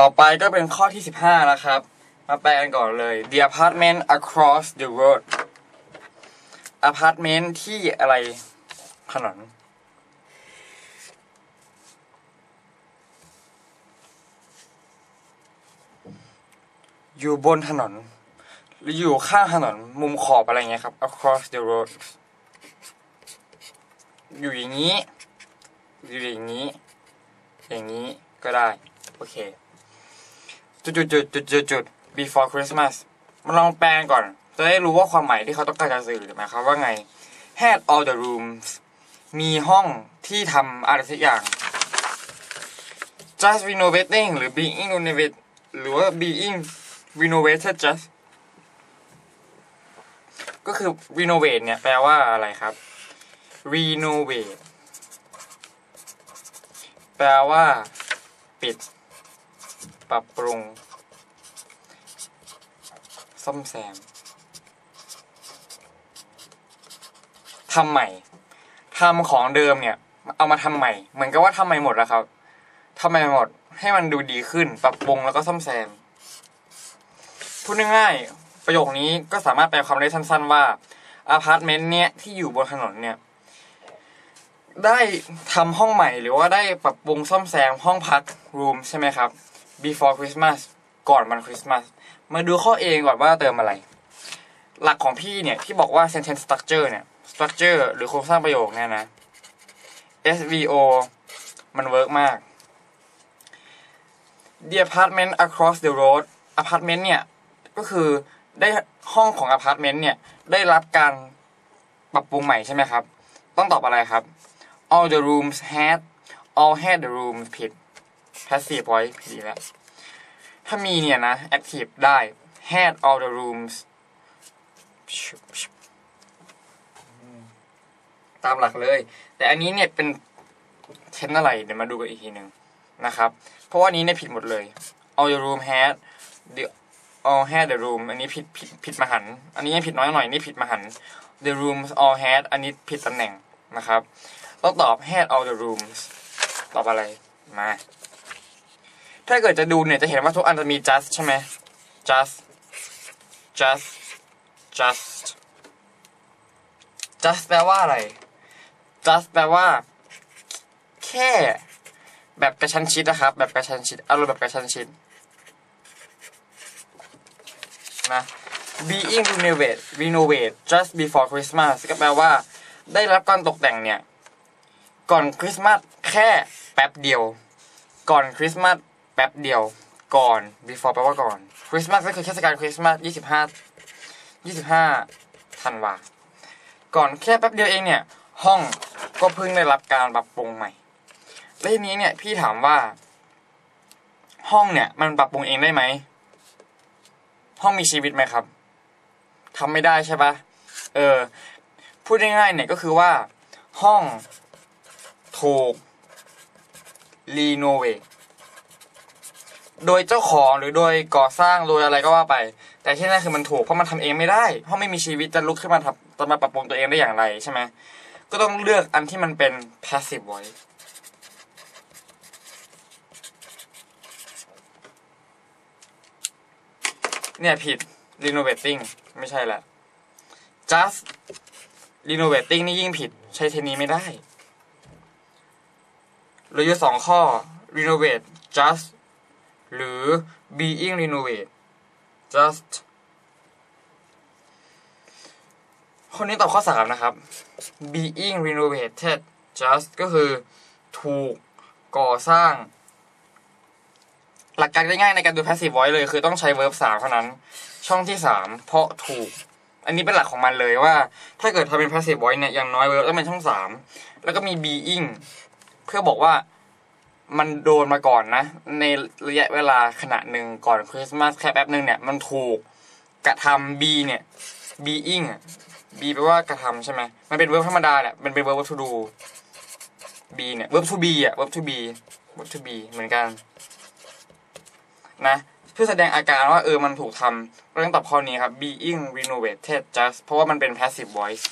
ต่อไปก็เป็นข้อที่ 15แล้วครับ มาแปลกันก่อนเลย The apartment across the road apartment ที่อะไรถนนอยู่บนถนน หรืออยู่ข้างถนนมุมขอบอะไรเงี้ยครับ across the road อยู่อย่างนี้ อยู่อย่างนี้ อย่างนี้ก็ได้ โอเค จุดจุดจุดจุดจุดจุด before Christmas มาลองแปลงก่อน จะได้รู้ว่าความหมายที่เขาต้องการจะสื่อหมายความว่าไง had all the rooms มีห้องที่ทำอะไรสักอย่าง just renovating หรือ being renovated หรือว่า being renovated just ก็คือ renovate เนี่ยแปลว่าอะไรครับ renovate แปลว่า ปิด ปรับปรุง ซ่อมแซมทำใหม่ทำของเดิมเนี่ย เอามาทำใหม่ เหมือนกับว่าทำใหม่หมดแล้วครับทำใหม่หมด ให้มันดูดีขึ้น ปรับปรุงแล้วก็ซ่อมแซมพูดง่ายๆประโยคนี้ก็สามารถแปลความได้สั้น ๆ ว่าอพาร์ตเมนต์เนี่ยที่อยู่บนถนนเนี่ย ได้ทำห้องใหม่หรือว่าได้ปรับปรุงซ่อมแซมห้องพักรูมใช่ไหมครับ before Christmas ก่อนวันคริสต์มาสมาดูข้อเองก่อนว่าเติมอะไร หลักของพี่เนี่ย ที่บอกว่า sentence structure เนี่ย structure หรือโครงสร้างประโยคเนี่ยนะ SVO มันเวิร์กมาก The apartment across the road apartment เนี่ย ก็คือได้ห้องของ apartment เนี่ย ได้รับการปรับปรุงใหม่ใช่ไหมครับ ต้องตอบอะไรครับ all the rooms had all had the rooms ผิด passive voice ผิดอีกแล้ว ถ้ามีเนี่ยนะ active ได้ had all the rooms ตามหลักเลย แต่อันนี้เนี่ยเป็นเทนอะไร เดี๋ยวมาดูกันอีกทีหนึ่งนะครับ เพราะว่านี้เนี่ยผิดหมดเลย all the room had the all had the room อันนี้ผิดผิดผิดมหัน อันนี้ยังผิดน้อยหน่อยนี่ผิดมหัน the rooms all had อันนี้ผิดตำแหน่งนะครับ ต้องตอบ had all the rooms ตอบอะไร มา ถ้าเกิดจะดูเนี่ยจะเห็นว่าทุกอันจะมี just ใช่ไหม just just just just แปลว่าอะไร just แปลว่า แค่ แบบกระชั้นชิดนะครับ แบบกระชั้นชิดอารมณ์แบบกระชั้นชิดนะ being renovate renovate just before Christmas ก็แปลว่า ได้รับการตกแต่งเนี่ย ก่อนคริสต์มาสแค่แป๊บเดียว ก่อนคริสต์มาส แป๊บเดียวก่อน before แปลว่าก่อนคริสต์มาสก็คือเทศกาลคริสต์มาสยี่สิบห้ายี่สิบห้าธันวาก่อนแค่แป๊บเดียวเองเนี่ย ห้องก็เพิ่งได้รับการปรับปรุงใหม่และทีนี้เนี่ยพี่ถามว่า ห้องเนี่ย มันปรับปรุงเองได้ไหมห้องมีชีวิตไหมครับทำไม่ได้ใช่ปะเออ พูดง่ายๆเนี่ยก็คือว่า ห้องถูกรีโนเวท โดยเจ้าของหรือโดยก่อสร้างโดยอะไรก็ว่าไป แต่ที่นั่นคือมันถูกเพราะมันทำเองไม่ได้ห้องไม่มีชีวิตจะลุกขึ้นมาทำจะมาปรับปรุงตัวเองได้อย่างไรใช่ไหมก็ต้องเลือกอันที่มันเป็น passive voice เนี่ยผิด renovating ไม่ใช่ละ just renovating นี่ยิ่งผิด ใช้เทคนี้ไม่ได้เหลืออยู่สองข้อ renovate just หรือ being renovate just คนนี้ตอบข้อสามนะครับ being renovated just ก็คือถูกก่อสร้าง หลักการง่ายๆในการดู passive voice เลยคือต้องใช้ verb สามเท่านั้น ช่องที่สามเพราะถูก อันนี้เป็นหลักของมันเลยว่า ถ้าเกิดทำเป็น passive voice เนี่ยอย่างน้อย verb ต้องเป็นช่องสามแล้วก็มี being เพื่อบอกว่า มันโดนมาก่อนนะ ในระยะเวลาขณะหนึ่งก่อนคริสต์มาสแค่แป๊บหนึ่งเนี่ยมันถูกกระทำ be เนี่ย being อะ be แปลว่ากระทำใช่ไหมมันเป็น verb ธรรมดาแหละมันเป็น verb to do be เนี่ย verb to be อะ verb to be verb to be เหมือนกันนะเพื่อแสดงอาการว่าเออมันถูกทำเราต้องตอบข้อนี้ครับ being renovated just เพราะว่ามันเป็น passive voice